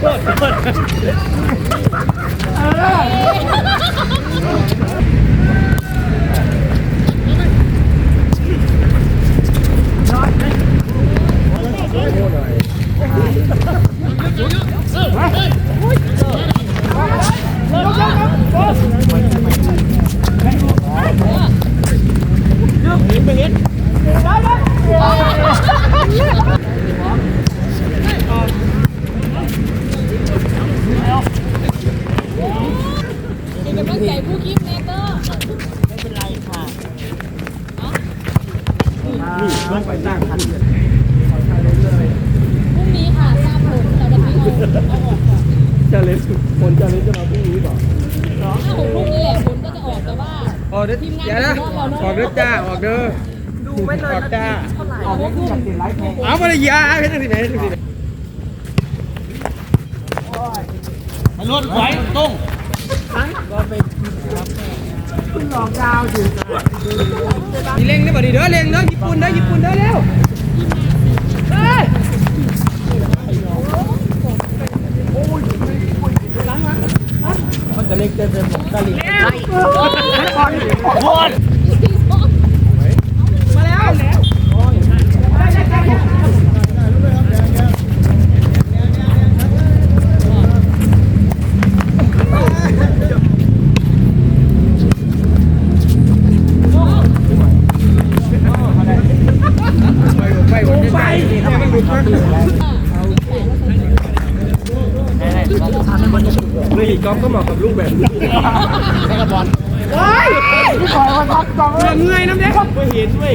Oh, God. พรุ่งนี้ค่ะทราบผลแต่วันนี้เอาเอาออกก่อนจะเล่นผลจะเล่นจะมาพรุ่งนี้ก่อนถ้าหกพรุ่งนี้แหละผลก็จะออกแต่ว่าออกเด้อเดี๋ยวนะออกเด้อจ้าออกเด้อดูไม่เลยออกจ้าออกพรุ่งเอาไปเลยยาเพชรที่ไหนที่ไหนมันรถไว้ตรงมีเล่งได้บ่ดีเด้อเล่งเด้อญี่ปุ่นเด้อญี่ปุ่นเด้อเร็ว มันจะเล็กเกินเป็นกะหรี่คนมา เลยอีกก๊อฟก็เหมาะกับลูกแบบนี้ให้กระบอลพี่ขอมาทักกองเลยเงยน้ำเด็กไม่เห็นด้วย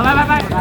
ปไปไป เ